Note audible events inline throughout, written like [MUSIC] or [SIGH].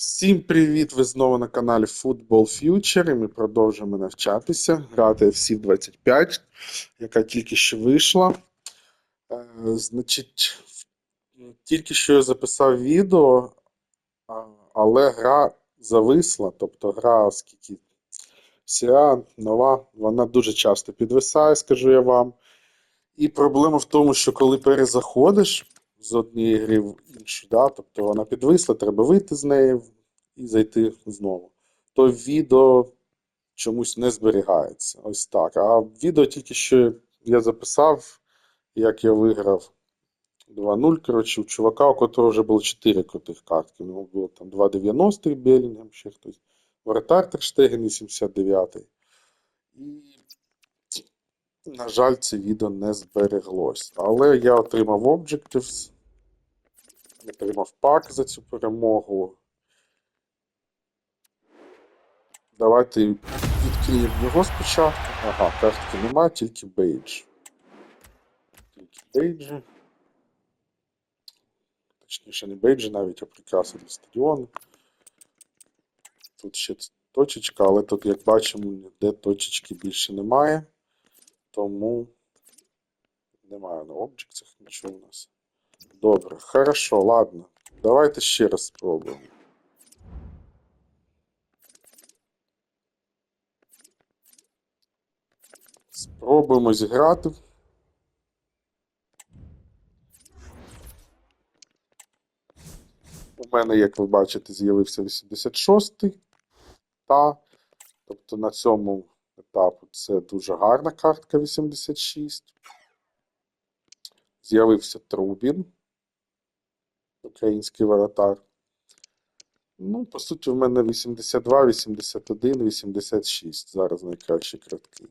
Всім привіт! Ви знову на каналі Football Future і ми продовжуємо навчатися, грати FC 25, яка тільки що вийшла. Е, значить, тільки що я записав відео, але гра зависла. Тобто гра, оскільки сіра нова, вона дуже часто підвисає, скажу я вам. І проблема в тому, що коли перезаходиш з однієї гри в іншу, да, тобто вона підвисла, треба вийти з неї і зайти знову, то відео чомусь не зберігається. Ось так. А відео тільки що я записав, як я виграв 2-0. Коротше, у чувака, у котрого вже було 4 крутих картки. У було там 2,90 Белінгем, ще хтось. Вратар Терштеген 89. І на жаль, це відео не збереглось. Але я отримав Objectives, отримав пак за цю перемогу. Давайте відкриємо його спочатку. Ага, картки немає, тільки бейдж. Тільки бейджі. Точніше, не бейджі навіть, а прикраси для стадіону. Тут ще точечка, але тут, як бачимо, ніде точечки більше немає. Тому немає на об'єктах нічого у нас. Добре, хорошо, ладно. Давайте ще раз спробуємо. Спробуємо зіграти. У мене, як ви бачите, з'явився 86-й. Та, тобто на цьому етапу це дуже гарна картка 86. З'явився Трубін, український воротар. Ну, по суті, в мене 82, 81, 86. Зараз найкращі картки.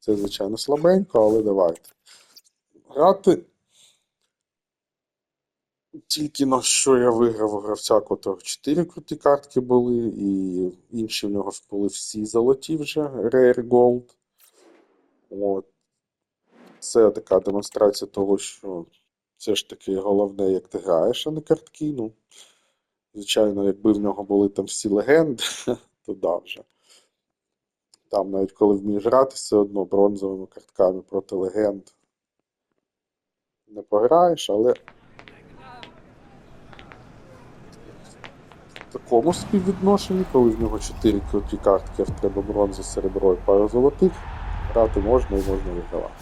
Це, звичайно, слабенько, але давайте. Грати. Тільки на що я виграв у гравця, котрого 4 круті картки були, і інші в нього були всі золоті вже, Rare Gold. От. Це така демонстрація того, що все ж таки головне, як ти граєш, а не картки. Ну, звичайно, якби в нього були там всі легенди, [LAUGHS] то да вже. Там, навіть коли вмієш грати, все одно бронзовими картками проти легенд не пограєш, але такому співвідношенні, коли в нього 4 круті картки, а треба бронза, серебро і пару золотих, грати можна і можна вигравати.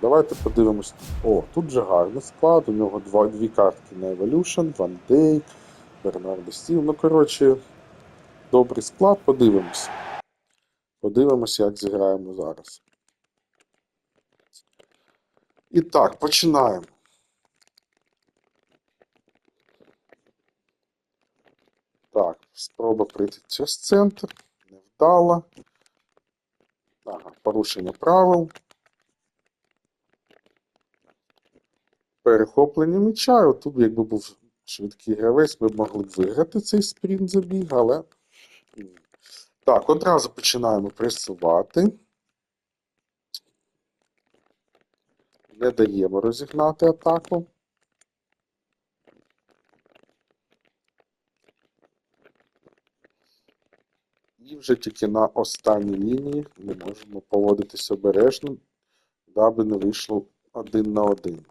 Давайте подивимось. О, тут же гарний склад. У нього два, дві картки на Evolution, Ван Дейк, Бернардо Стів. Ну, коротше, добрий склад, подивимось. Подивимось, як зіграємо зараз. І так, починаємо. Так, спроба прийти через центр. Невдала. Ага, порушення правил. Перехоплення м'яча. Отут, якби був швидкий гравець, ми б могли б виграти цей спринт забіг, але. ні. Так, одразу починаємо пресувати. Не даємо розігнати атаку. І вже тільки на останній лінії ми можемо поводитись обережно, даби не вийшло один на один.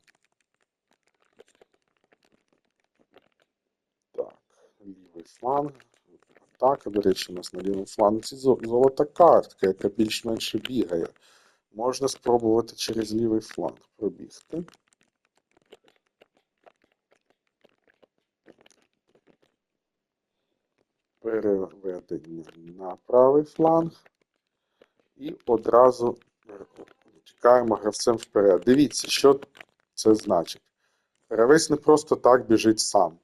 Так, лівий фланг. Атака, до речі, у нас на лівому фланці золота картка, яка більш-менше бігає. Можна спробувати через лівий фланг пробігти. Переведення на правий фланг. І одразу тікаємо гравцем вперед. Дивіться, що це значить. Гравець не просто так біжить сам.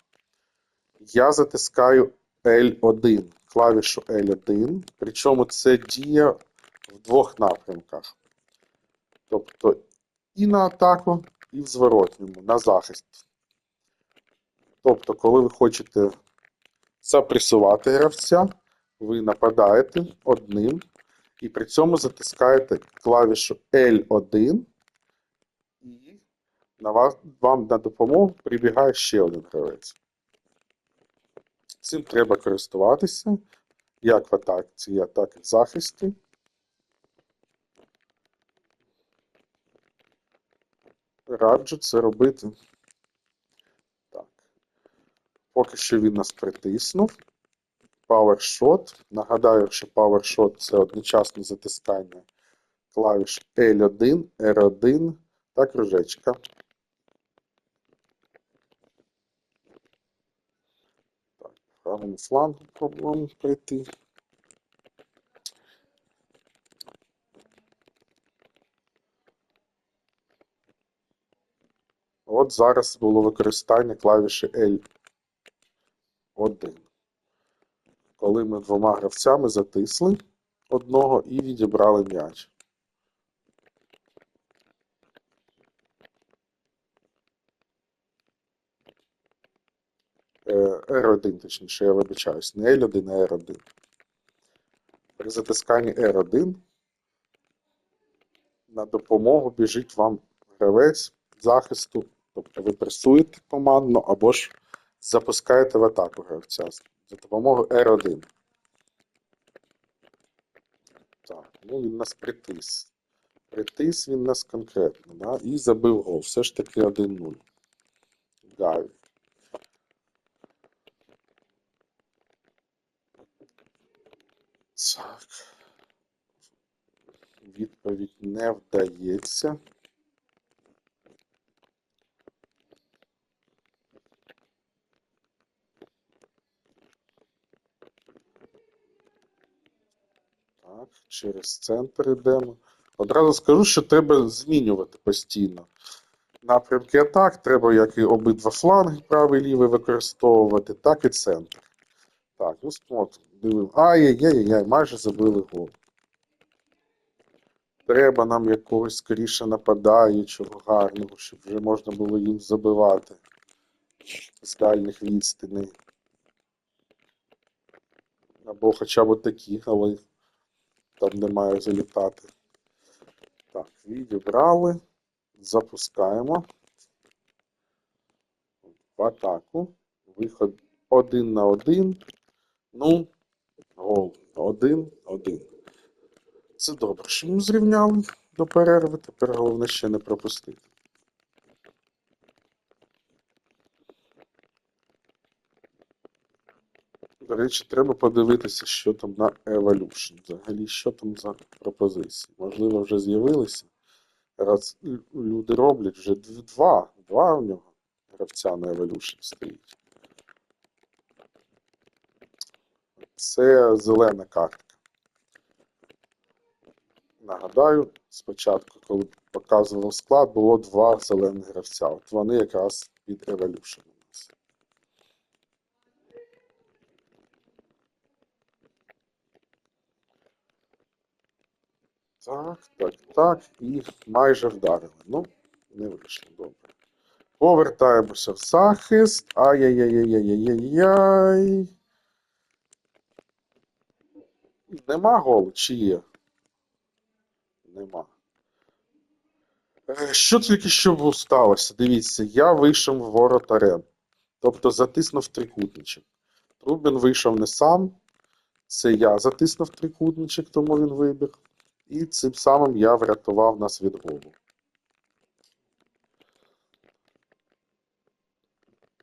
Я затискаю L1, клавішу L1, причому це діє в двох напрямках. Тобто і на атаку, і в зворотньому, на захист. Тобто, коли ви хочете запресувати гравця, ви нападаєте одним і при цьому затискаєте клавішу L1 і на вас, вам на допомогу прибігає ще один гравець. Цим треба користуватися як в атаці, так і в захисті. Раджу це робити. Поки що він нас притиснув. PowerShot. Нагадаю, що PowerShot це одночасне затискання клавіш L1, R1 та кружечка. Так, правому флангу пробуємо пройти. От зараз було використання клавіші L1. Коли ми двома гравцями затисли одного і відібрали м'яч. Е, R1, точніше, я вибачаюсь, не L1, а R1. При затисканні R1 на допомогу біжить вам гравець захисту, тобто ви пресуєте командно або ж запускаєте в атаку гравця за допомогою R1. Так, ну він нас притис. Притис він нас конкретно, да? і забив гол. Все ж таки 1-0. Гай. Так. Відповідь не вдається. Так, через центр йдемо. Одразу скажу, що треба змінювати постійно. Напрямки атак треба як і обидва фланги, правий і лівий використовувати, так і центр. Так, ну смотрим, дивимо. Ай-яй-яй-яй, майже забили гол. Треба нам якогось скоріше нападаючого гарного, щоб вже можна було їм забивати з дальніх відстаней. Або хоча б такі, але там де має залітати. Так, відібрали. Запускаємо. В атаку. Виход один на один. Ну, гол. Один, один. Це добре, що ми зрівняли до перерви. Тепер головне ще не пропустити. Речі, треба подивитися, що там на Evolution. Взагалі, що там за пропозиції. Можливо, вже з'явилися. Раз люди роблять вже два. Два у нього гравця на Evolution стоїть. Це зелена картка. Нагадаю, спочатку, коли показував склад, було два зелених гравця. От вони якраз від Evolution у нас. Так, так, так. І майже вдарили. Ну, не вийшло добре. Повертаємося в захист. Ай-яй-яй-яй-яй-яй-яй. Нема голу, чи є? Нема. Що тільки що сталося? Дивіться, я вийшов воротарем. Тобто затиснув трикутничок. Трубін вийшов не сам. Це я затиснув трикутничок, тому він вибіг. І цим самим я врятував нас від голу.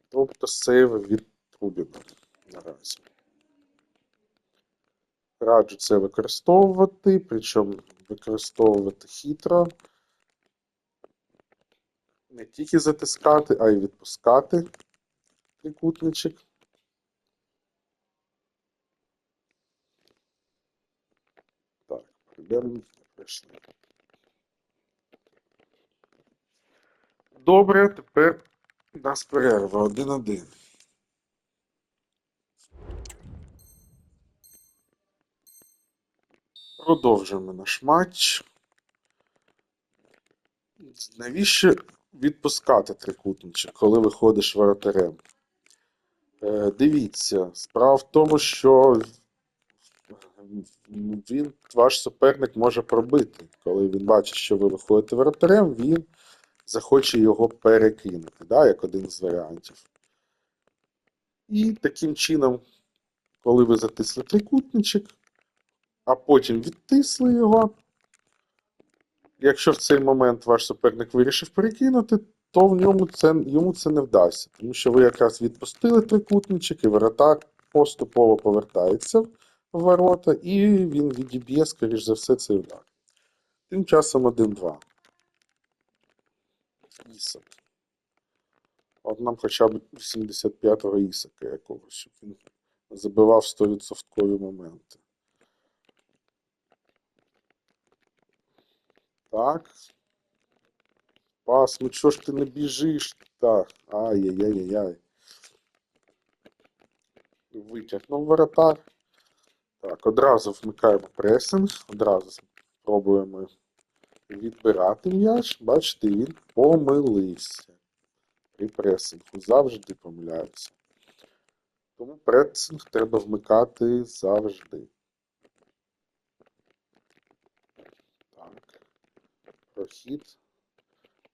Тобто сейв від Трубіна наразі. Раджу це використовувати, причому використовувати хитро. Не тільки затискати, а й відпускати трикутничок. Добре, тепер у нас перерва один-один. Продовжуємо наш матч. Навіщо відпускати трикутничок, коли виходиш воротарем? Е, дивіться, справа в тому, що він, ваш суперник може пробити. Коли він бачить, що ви виходите воротарем, він захоче його перекинути, да, як один з варіантів. І таким чином, коли ви затисли трикутничок, а потім відтисли його, якщо в цей момент ваш суперник вирішив перекинути, то в ньому це, йому це не вдасться, тому що ви якраз відпустили трикутничок, і воротар поступово повертається ворота, і він відіб'є, скоріш за все, цей удар. Тим часом 1-2. Ісак. От нам хоча б 85-го Ісака якогось, щоб він забивав 100% моменти. Так. Пас, ну чого ж ти не біжиш? Так. Ай-яй-яй-яй. Витягнув воротар. Так, одразу вмикаємо пресинг, одразу спробуємо відбирати м'яч. Бачите, він помилився. При пресингу завжди помиляються. Тому пресинг треба вмикати завжди. Так. Прохід.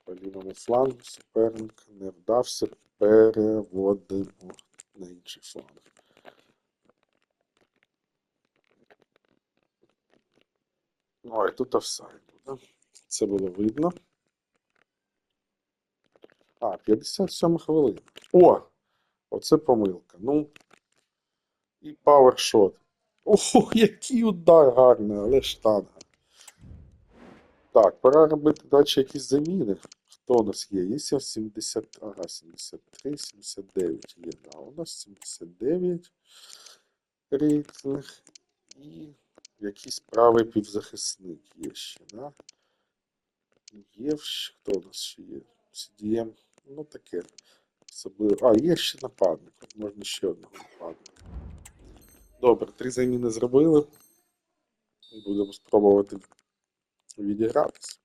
По лівому флангу суперник не вдався. Переводимо на інший фланг. Ой, тут офсайд. Це було видно. А, 57 хвилина. О! Оце помилка. Ну. І павершот. Ох, який удар гарний, але штанга. Так, пора робити далі якісь заміни. Хто у нас є? Є 70. Ага, 73, 79 є. Да, у нас 79 рейтинг. І якийсь правий півзахисник є ще, да? Є ще- хто у нас ще є? CDM. Ну таке. Особливо. А, є ще нападник. Можна ще одного нападника. Добре, три заміни зробили. Будемо спробувати відігратися.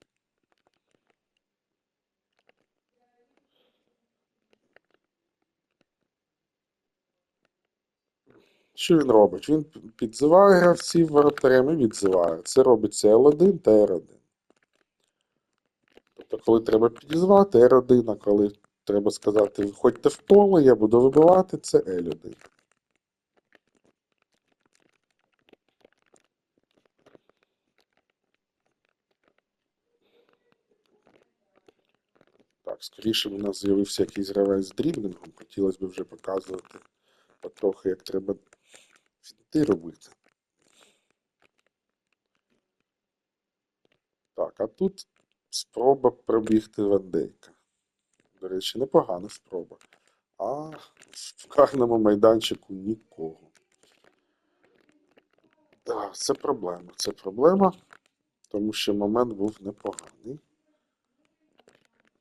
Що він робить? Він підзиває гравців воротарем і відзиває. Це робиться L1 та R1. Тобто, коли треба підізвати R1, а коли треба сказати, виходьте в поле, я буду вибивати, це L1. Так, скоріше у нас з'явився якийсь гравець з дрібнингом. Хотілося б вже показувати потрохи, як треба фінти робити. Так, а тут спроба пробігти Вандейка. До речі, непогана спроба. А в карному майданчику нікого. Так, це проблема. Це проблема, тому що момент був непоганий.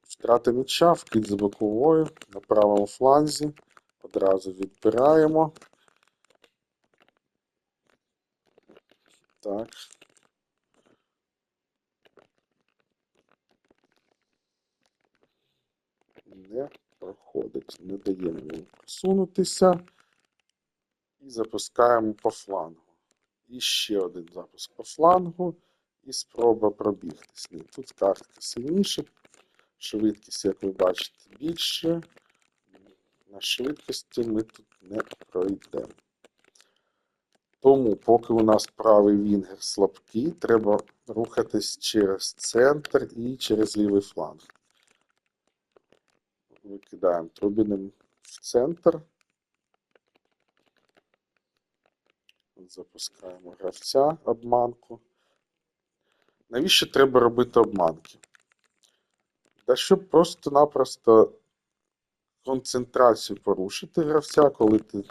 Втрата м'яча, вкид з боковою на правому фланзі. Одразу відбираємо. Так. Не проходить. Не даємо йому просунутися. І запускаємо по флангу. І ще один запуск по флангу. І спроба пробігтись. Тут картка сильніша. Швидкість, як ви бачите, більше. На швидкості ми тут не пройдемо. Тому, поки у нас правий вінгер слабкий, треба рухатись через центр і через лівий фланг. Викидаємо Трубіним в центр. Запускаємо гравця обманку. Навіщо треба робити обманки? Та щоб просто-напросто концентрацію порушити гравця, коли ти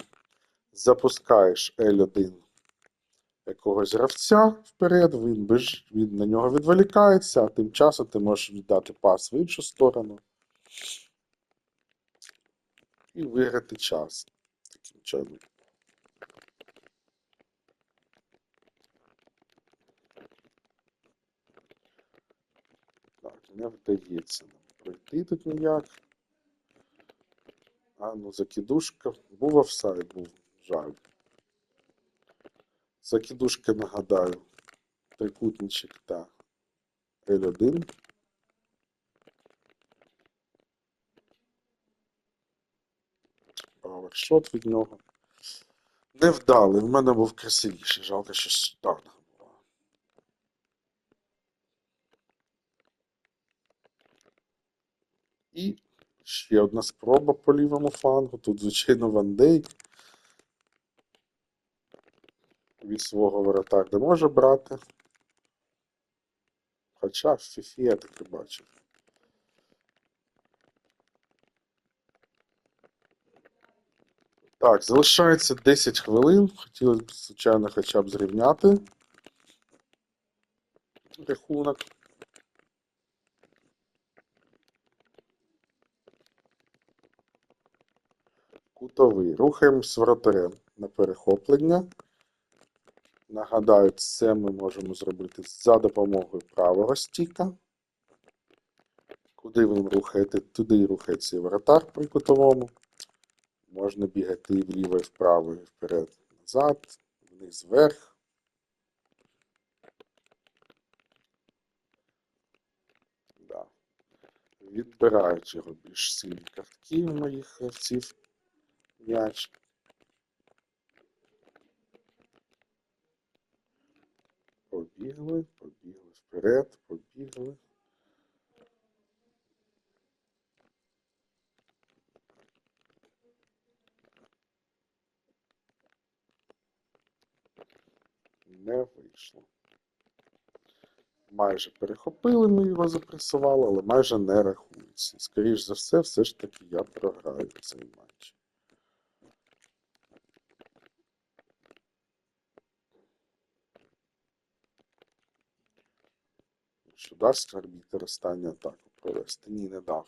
запускаєш L1 якогось гравця вперед, він, беж, він на нього відволікається, а тим часом ти можеш віддати пас в іншу сторону і виграти час. Таким чином. Так, не вдається нам пройти тут ніяк. А, ну закидушка. Був офсайд, був жаль. Закидушка, нагадаю. Трикутничок та L1. павершот від нього. Невдалий. В мене був красивіший. Жалко, що штанга була. І ще одна спроба по лівому флангу. Тут, звичайно, Ван Дейк. Від свого воротар не може брати. Хоча в Фіфі я таки бачив. Так, залишається 10 хвилин. Хотілося б, звичайно, хоча б зрівняти рахунок. Кутовий. Рухаємось вратарем на перехоплення. Нагадаю, це ми можемо зробити за допомогою правого стіка. Куди ви рухаєте, туди рухається і воротар при кутовому. Можна бігати вліво, і вправо, і вперед, назад, вниз, вверх. Да. Відбирають його більш сильні картки моїх гравців. М'яч. Побігли, побігли вперед, побігли. Не вийшло. Майже перехопили, ми його запресували, але майже не рахується. Скоріш за все, все ж таки я програю цей матч. Дасть арбітер останню атаку провести? Ні, не дав.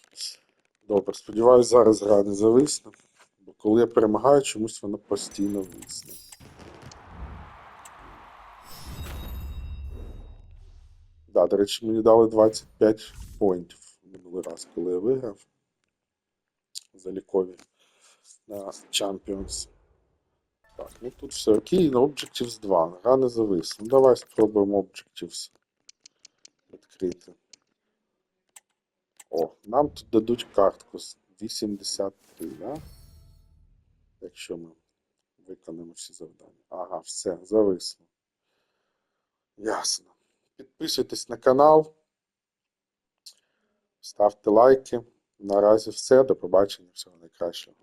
Добре, сподіваюся, зараз гра не зависне, бо коли я перемагаю, чомусь вона постійно висне. Да, до речі, мені дали 25 поінтів минулий раз, коли я виграв залікові на Champions. Так, ну тут все окей, на Objectives 2. Гра не зависла. Ну давай спробуємо Objectives відкрити. О, нам тут дадуть картку з 83, да? Якщо ми виконаємо всі завдання. Ага, все, зависло. Ясно. Підписуйтесь на канал. Ставте лайки. Наразі все. До побачення. Всього найкращого.